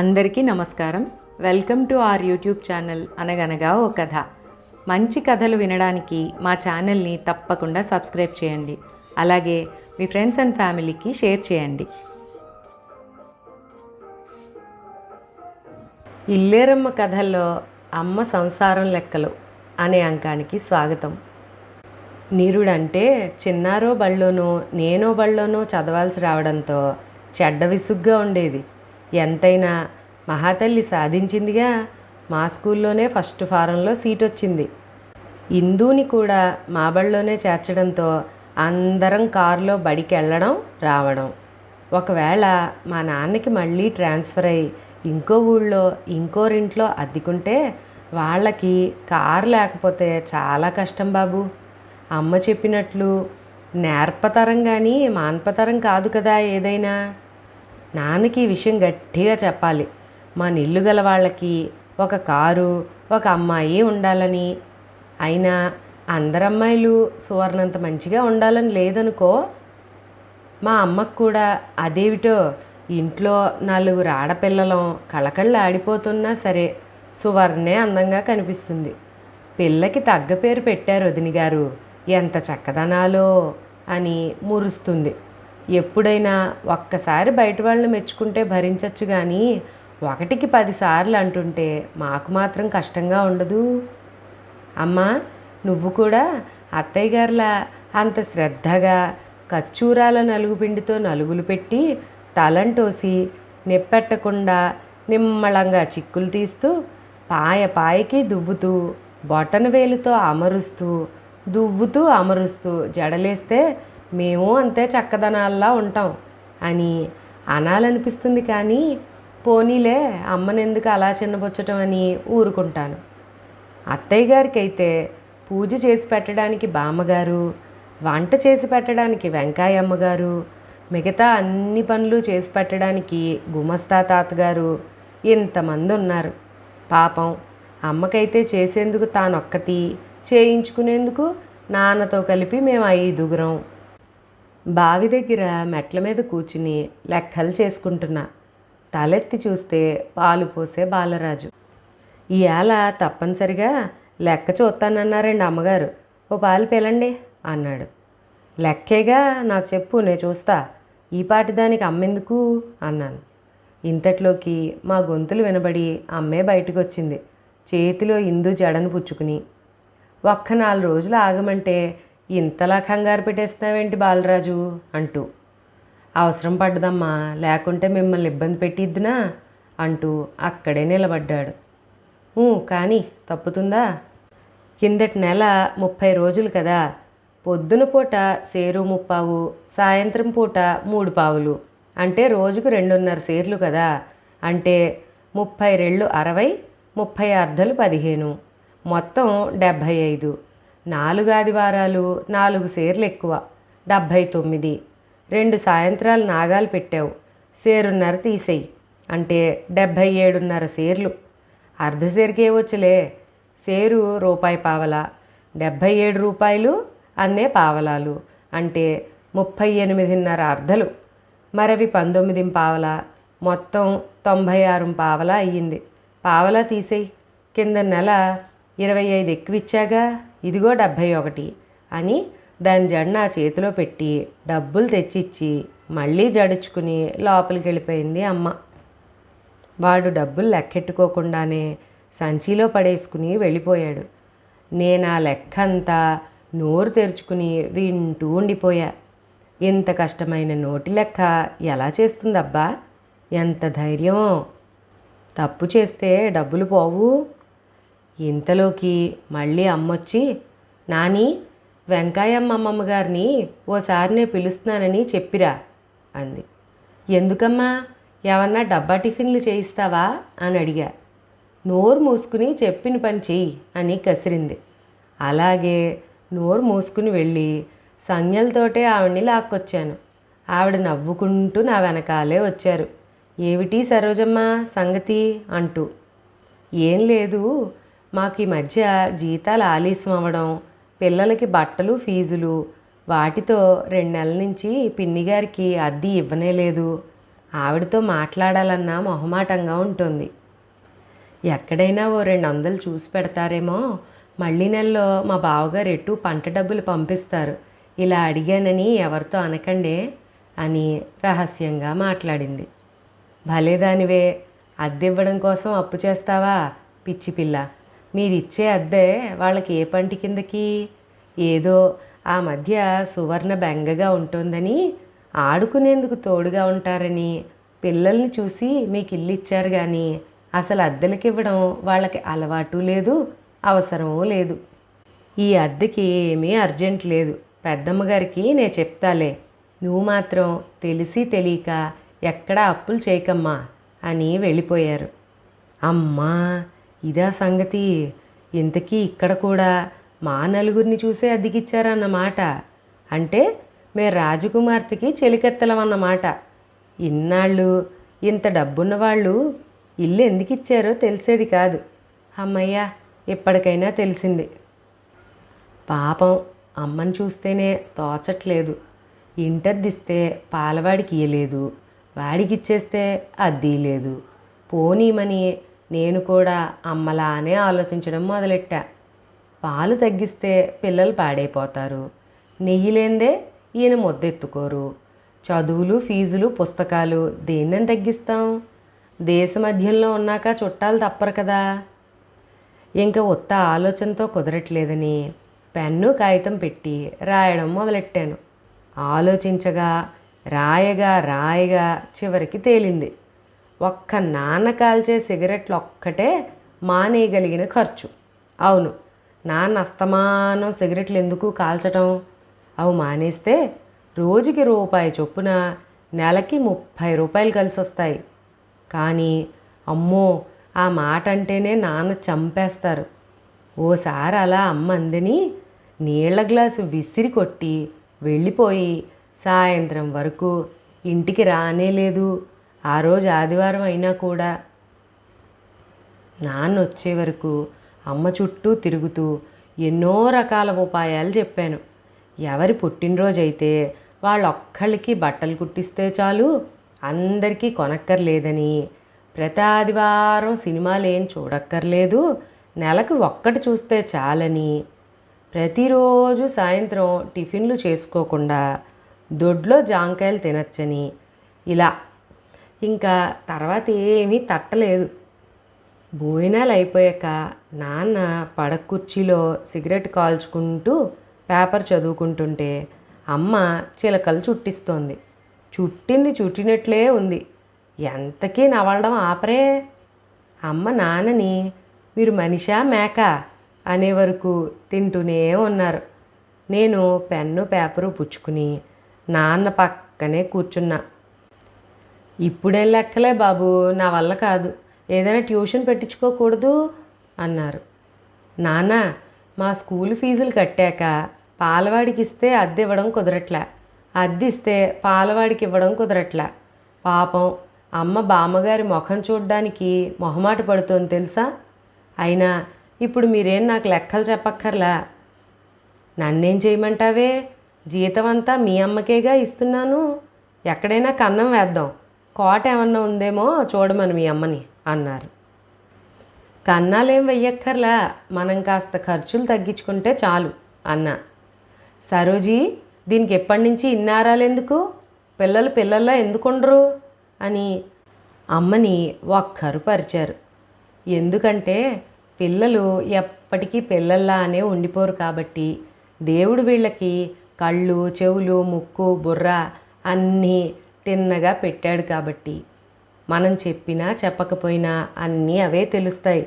అందరికీ నమస్కారం. Welcome to our YouTube channel అనగనగా ఓ కథ. మంచి కథలు వినడానికి మా ఛానల్ని తప్పకుండా సబ్స్క్రైబ్ చేయండి. అలాగే మీ ఫ్రెండ్స్ అండ్ ఫ్యామిలీకి షేర్ చేయండి. ఇల్లేరమ్మ కథల్లో అమ్మ సంసారం లెక్కలు అనే అంకానికి స్వాగతం. నీరుడంటే చిన్నారో బళ్ళోనో నేనో బళ్ళోనో చదవాల్సి రావడంతో చెడ్డ విసుగ్గా ఉండేది. ఎంతైనా మహాతల్లి సాధించిందిగా మా స్కూల్లోనే ఫస్ట్ ఫారంలో సీట్ వచ్చింది. ఇందూని కూడా మా బడిలోనే చేర్చడంతో అందరం కారులో బడికి వెళ్ళడం రావడం. ఒకవేళ మా నాన్నకి మళ్ళీ ట్రాన్స్ఫర్ అయ్యి ఇంకో ఊళ్ళో ఇంకోరింట్లో అద్దెకుంటే వాళ్ళకి కారు లేకపోతే చాలా కష్టం బాబు. అమ్మ చెప్పినట్లు నేర్పతరం కానీ మాన్పతరం కాదు కదా ఏదైనా. నాన్నకి ఈ విషయం గట్టిగా చెప్పాలి. మా నిల్లు గల వాళ్ళకి ఒక కారు ఒక అమ్మాయి ఉండాలని. అయినా అందరు అమ్మాయిలు సువర్ణంత మంచిగా ఉండాలని లేదనుకో మా అమ్మకు కూడా అదేమిటో ఇంట్లో నలుగురు ఆడపిల్లలం కళకళ్ళు ఆడిపోతున్నా సరే సువర్ణే అందంగా కనిపిస్తుంది. పిల్లకి తగ్గ పేరు పెట్టారు వదిని గారు ఎంత చక్కదనాలో అని మురుస్తుంది. ఎప్పుడైనా ఒక్కసారి బయట వాళ్ళని మెచ్చుకుంటే భరించవచ్చు కానీ ఒకటికి పదిసార్లు అంటుంటే మాకు మాత్రం కష్టంగా ఉండదు. అమ్మా నువ్వు కూడా అత్తయ్య గారిలా అంత శ్రద్ధగా కచ్చూరాల నలుగు పిండితో నలుగులు పెట్టి తలంటోసి నెప్పెట్టకుండా నిమ్మళంగా చిక్కులు తీస్తూ పాయ పాయకి దువ్వుతూ బొటన వేలుతో అమరుస్తూ దువ్వుతూ అమరుస్తూ జడలేస్తే మేము అంతే చక్కదనాల్లా ఉంటాం. అని అనాలనిపిస్తుంది కానీ పోనీలే అమ్మనెందుకు అలా చిన్నబొచ్చటం అని ఊరుకుంటాను. అత్తయ్య గారికి అయితే పూజ చేసి పెట్టడానికి బామ్మగారు వంట చేసి పెట్టడానికి వెంకాయమ్మ గారు మిగతా అన్ని పనులు చేసి పెట్టడానికి గుమస్తా తాతగారు ఇంతమంది ఉన్నారు పాపం అమ్మకైతే చేసేందుకు తానొక్కతి చేయించుకునేందుకు నాన్నతో కలిపి మేము ఐదుగురం బావి దగ్గర మెట్ల మీద కూర్చుని లెక్కలు చేసుకుంటున్నా తలెత్తి చూస్తే పాలు పోసే బాలరాజు. ఇవాళ తప్పనిసరిగా లెక్క చూస్తానన్నారండి అమ్మగారు. ఓ పాలు పిలండి అన్నాడు. లెక్కేగా నాకు చెప్పు నేను చూస్తా. ఈ పాటి దానికి అమ్మేందుకు? అన్నాను. ఇంతట్లోకి మా గొంతులు వినబడి అమ్మే బయటకు వచ్చింది చేతిలో ఇందు జడను పుచ్చుకుని. ఒక్క నాలుగు రోజులు ఆగమంటే ఇంతలా కంగారు పెట్టేస్తున్నావేంటి బాలరాజు? అంటూ. అవసరం పడ్డదమ్మా లేకుంటే మిమ్మల్ని ఇబ్బంది పెట్టిద్దునా? అంటూ అక్కడే నిలబడ్డాడు. కానీ తప్పుతుందా? కిందటి నెల ముప్పై రోజులు కదా. పొద్దున పూట సేరు ముప్పావు సాయంత్రం పూట మూడు పావులు. అంటే రోజుకు రెండున్నర సేర్లు కదా. అంటే ముప్పై రెళ్ళు అరవై ముప్పై అర్ధలు పదిహేను. మొత్తం డెబ్భై ఐదు. నాలుగు ఆదివారాలు నాలుగు సేర్లు ఎక్కువ. డెబ్భై తొమ్మిది. రెండు సాయంత్రాలు నాగాలు పెట్టావు. సేరున్నర తీసేయి. అంటే డెబ్భై ఏడున్నర సేర్లు. అర్ధ సేరుకే వచ్చులే సేరు రూపాయి పావల. డెబ్భై ఏడు రూపాయలు అన్నే పావలాలు. అంటే ముప్పై ఎనిమిదిన్నర అర్ధలు. మరవి పంతొమ్మిది పావల. మొత్తం తొంభై ఆరు పావల అయ్యింది. పావలా తీసేయి. కింద నెల ఇరవై ఐదు ఎక్కువ ఇచ్చాగా ఇదిగో డెబ్భై ఒకటి అని దాని జడ నా చేతిలో పెట్టి డబ్బులు తెచ్చిచ్చి మళ్ళీ జడుచుకుని లోపలికి వెళ్ళిపోయింది అమ్మ. వాడు డబ్బులు లెక్కెట్టుకోకుండానే సంచిలో పడేసుకుని వెళ్ళిపోయాడు. నేను ఆ లెక్క అంతా నోరు తెరుచుకుని వింటూ ఉండిపోయా. ఇంత కష్టమైన నోటి లెక్క ఎలా చేస్తుందబ్బా? ఎంత ధైర్యం! తప్పు చేస్తే డబ్బులు పోవు. ఇంతలోకి మళ్ళీ అమ్మొచ్చి నాని వెంకాయమ్మ అమ్మమ్మ గారిని ఓసారి నేను పిలుస్తున్నానని చెప్పిరా అంది. ఎందుకమ్మా? ఏమన్నా డబ్బా టిఫిన్లు చేయిస్తావా? అని అడిగా. నోరు మూసుకుని చెప్పిన పని చెయ్యి అని కసిరింది. అలాగే నోరు మూసుకుని వెళ్ళి సంజ్ఞలతోటే ఆవిడ్ని లాక్కొచ్చాను. ఆవిడ నవ్వుకుంటూ నా వెనకాలే వచ్చారు. ఏమిటి సరోజమ్మ సంగతి? అంటూ. ఏం లేదు మాకు ఈ మధ్య జీతాలు ఆలస్యం అవ్వడం పిల్లలకి బట్టలు ఫీజులు వాటితో రెండు నెలల నుంచి పిన్ని గారికి అద్దె ఇవ్వనే లేదు. ఆవిడతో మాట్లాడాలన్నా మొహమాటంగా ఉంటుంది. ఎక్కడైనా ఓ రెండు వందలు చూసి పెడతారేమో మళ్ళీ నెలలో మా బావగారు ఎటు పంట డబ్బులు పంపిస్తారు. ఇలా అడిగానని ఎవరితో అనకండే అని రహస్యంగా మాట్లాడింది. భలేదానివే అద్దె ఇవ్వడం కోసం అప్పు చేస్తావా పిచ్చి పిల్ల? మీరిచ్చే అద్దె వాళ్ళకి ఏ పంటి కిందకి? ఏదో ఆ మధ్య సువర్ణ బెంగగా ఉంటుందని ఆడుకునేందుకు తోడుగా ఉంటారని పిల్లల్ని చూసి మీకు ఇల్లు ఇచ్చారు కానీ అసలు అద్దెలకు ఇవ్వడం వాళ్ళకి అలవాటు లేదు అవసరమూ లేదు. ఈ అద్దెకి ఏమీ అర్జెంట్ లేదు. పెద్దమ్మ గారికి నేను చెప్తాలే. నువ్వు మాత్రం తెలిసి తెలియక ఎక్కడా అప్పులు చేయకమ్మా అని వెళ్ళిపోయారు. అమ్మా! ఇదా సంగతి. ఇంతకీ ఇక్కడ కూడా మా నలుగురిని చూసే అద్దెకిచ్చారన్నమాట. అంటే మే రాజకుమార్తెకి చెలికెత్తలం అన్నమాట ఇన్నాళ్ళు ఇంత డబ్బున్న వాళ్ళు ఇల్లు ఎందుకు ఇచ్చారో తెలిసేది కాదు. అమ్మయ్య ఇప్పటికైనా తెలిసింది. పాపం అమ్మని చూస్తేనే తోచట్లేదు. ఇంటద్దిస్తే పాలవాడికి ఇయ్యలేదు వాడికి ఇచ్చేస్తే అద్దీ లేదు పోనీమని నేను కూడా అమ్మలానే ఆలోచించడం మొదలెట్టా. పాలు తగ్గిస్తే పిల్లలు పాడైపోతారు. నెయ్యి లేందే ఈయన ముద్దెత్తుకోరు. చదువులు ఫీజులు పుస్తకాలు దేన్నని తగ్గిస్తాం? దేశ మధ్యంలో ఉన్నాక చుట్టాలు తప్పరు కదా. ఇంకా ఉత్త ఆలోచనతో కుదరట్లేదని పెన్ను కాగితం పెట్టి రాయడం మొదలెట్టాను. ఆలోచించగా రాయగా రాయగా చివరికి తేలింది. ఒక్క నాన్న కాల్చే సిగరెట్లు ఒక్కటే మానేయగలిగిన ఖర్చు. అవును నాన్న అస్తమానం సిగరెట్లు ఎందుకు కాల్చటం? అవి మానేస్తే రోజుకి రూపాయి చొప్పున నెలకి ముప్పై రూపాయలు కలిసి వస్తాయి కానీ అమ్మో ఆ మాట అంటేనే నాన్న చంపేస్తారు. ఓసారి అలా అమ్మ అందిని నీళ్ళ గ్లాసు విసిరి కొట్టి వెళ్ళిపోయి సాయంత్రం వరకు ఇంటికి రానే లేదు ఆ రోజు ఆదివారం అయినా కూడా నాన్న వచ్చే వరకు అమ్మ చుట్టూ తిరుగుతూ ఎన్నో రకాల ఉపాయాలు చెప్పాను. ఎవరి పుట్టినరోజైతే వాళ్ళొక్కళ్ళకి బట్టలు కుట్టిస్తే చాలు అందరికీ కొనక్కర్లేదని. ప్రతి ఆదివారం సినిమాలు ఏం చూడక్కర్లేదు నెలకు ఒక్కటి చూస్తే చాలని. ప్రతిరోజు సాయంత్రం టిఫిన్లు చేసుకోకుండా దొడ్లో జాంకాయలు తినచ్చని. ఇలా ఇంకా తర్వాత ఏమీ తట్టలేదు. భోజనాలు అయిపోయాక నాన్న పడక కుర్చీలో సిగరెట్ కాల్చుకుంటూ పేపర్ చదువుకుంటుంటే అమ్మ చిలకలు చుట్టిస్తోంది. చుట్టింది చుట్టినట్లే ఉంది. ఎంతకీ నవలడం ఆపరే? అమ్మ నాన్నని మీరు మనిషా మేక అనే వరకు తింటూనే ఉన్నారు. నేను పెన్ను పేపరు పుచ్చుకుని నాన్న పక్కనే కూర్చున్నా. ఇప్పుడేం లెక్కలే బాబు నా వల్ల కాదు. ఏదైనా ట్యూషన్ పెట్టించుకోకూడదు అన్నారు. నాన్న మా స్కూల్ ఫీజులు కట్టాక పాలవాడికి ఇస్తే అద్దె ఇవ్వడం కుదరట్లే. అద్దె ఇస్తే పాలవాడికి ఇవ్వడం కుదరట్లే. పాపం అమ్మ బామ్మగారి ముఖం చూడ్డానికి మొహమాట పడుతోంది తెలుసా? అయినా ఇప్పుడు మీరేం నాకు లెక్కలు చెప్పక్కర్లా? నన్నేం చేయమంటావే? జీతం అంతా మీ అమ్మకేగా ఇస్తున్నాను. ఎక్కడైనా కన్నం వేద్దాం. కోట ఏమన్నా ఉందేమో చూడమని మీ అమ్మని అన్నారు. కన్నాలేం వెయ్యక్కర్లా మనం కాస్త ఖర్చులు తగ్గించుకుంటే చాలు అన్నా. సరోజీ దీనికి ఎప్పటి నుంచి ఇన్నారాలు ఎందుకు పిల్లలు పిల్లల్లా ఎందుకుండరు? అని అమ్మని ఒక్కరు పరిచారు. ఎందుకంటే పిల్లలు ఎప్పటికీ పిల్లల్లానే ఉండిపోరు కాబట్టి దేవుడు వీళ్ళకి కళ్ళు చెవులు ముక్కు బుర్ర అన్నీ తిన్నగా పెట్టాడు కాబట్టి. మనం చెప్పినా చెప్పకపోయినా అన్నీ అవే తెలుస్తాయి.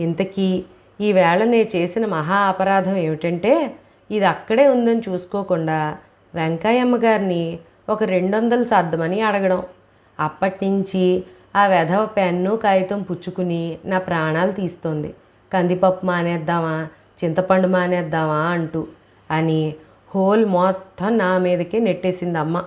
ఇంతకీ ఈవేళ నేను చేసిన మహా అపరాధం ఏమిటంటే ఇది అక్కడే ఉందని చూసుకోకుండా వెంకయ్యమ్మ గారిని ఒక రెండు వందలు సర్దమని అడగడం. అప్పటినుంచి ఆ వెధవ పెన్ను కాగితం పుచ్చుకుని నా ప్రాణాలు తీస్తోంది. కందిపప్పు మానేద్దామా చింతపండు మానేద్దామా అంటూ అని హోల్ మొత్తం నా మీదకే నెట్టేసింది అమ్మ.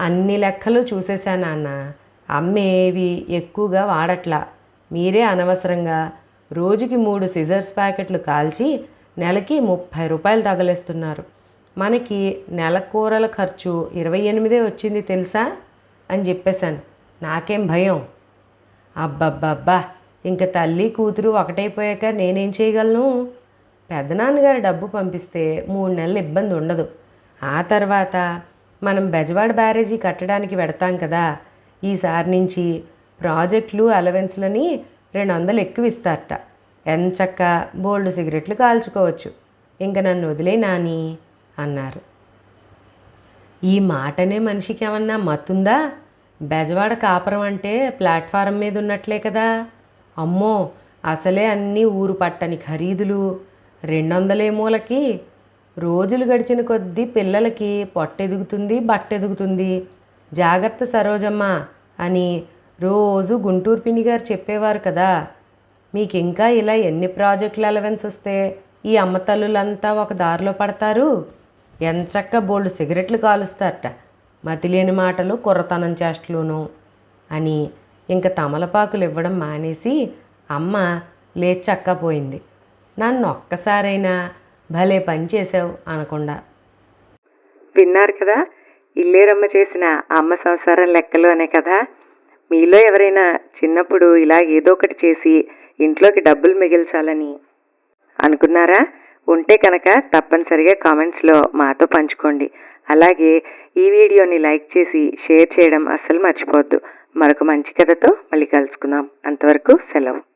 అన్ని లెక్కలు చూసేశా నాన్న. అమ్మేవి ఎక్కువగా వాడట్లా. మీరే అనవసరంగా రోజుకి మూడు సిజర్స్ ప్యాకెట్లు కాల్చి నెలకి ముప్పై రూపాయలు తగలేస్తున్నారు. మనకి నెల కూరల ఖర్చు ఇరవై ఎనిమిదే వచ్చింది తెలుసా? అని చెప్పేశాను. నాకేం భయం? అబ్బబ్బబ్బా! ఇంక తల్లి కూతురు ఒకటైపోయాక నేనేం చేయగలను? పెద్దనాన్నగారు డబ్బు పంపిస్తే మూడు నెలలు ఇబ్బంది ఉండదు ఆ తర్వాత మనం బెజవాడ బ్యారేజీ కట్టడానికి పెడతాం కదా. ఈసారి నుంచి ప్రాజెక్టులు అలవెన్స్లని రెండు వందలు ఎక్కువ ఇస్తారట ఎంచక్క బోల్డ్ సిగరెట్లు కాల్చుకోవచ్చు. ఇంక నన్ను వదిలే నాని అన్నారు. ఈ మాటనే మనిషికి ఏమన్నా మత్తుందా? బెజవాడ కాపురం అంటే ప్లాట్ఫారం మీద ఉన్నట్లే కదా. అమ్మో అసలే అన్నీ ఊరు పట్టని ఖరీదులు. రెండు వందలే మూలకి రోజులు గడిచిన కొద్దీ పిల్లలకి పొట్టెదుగుతుంది బట్టెదుగుతుంది. జాగ్రత్త సరోజమ్మ అని రోజు గుంటూరు పిన్ని గారు చెప్పేవారు కదా. మీకు ఇంకా ఇలా ఎన్ని ప్రాజెక్టులు అలవెన్స్ వస్తే ఈ అమ్మ తల్లులంతా ఒక దారిలో పడతారు? ఎంచక్క బోల్డ్ సిగరెట్లు కాలుస్తారట. మతిలేని మాటలు కుర్రతనం చేష్టలును అని ఇంక తమలపాకులు ఇవ్వడం మానేసి అమ్మ లేచక్కపోయింది. నన్ను ఒక్కసారైనా భలే పని చేసావు అనకుండా. విన్నారు కదా ఇల్లేరమ్మ చేసిన అమ్మ సంసారం లెక్కలు అనే కదా. మీలో ఎవరైనా చిన్నప్పుడు ఇలా ఏదో ఒకటి చేసి ఇంట్లోకి డబ్బులు మిగిల్చాలని అనుకున్నారా? ఉంటే కనుక తప్పనిసరిగా కామెంట్స్లో మాతో పంచుకోండి. అలాగే ఈ వీడియోని లైక్ చేసి షేర్ చేయడం అస్సలు మర్చిపోవద్దు. మరొక మంచి కథతో మళ్ళీ కలుసుకుందాం. అంతవరకు సెలవు.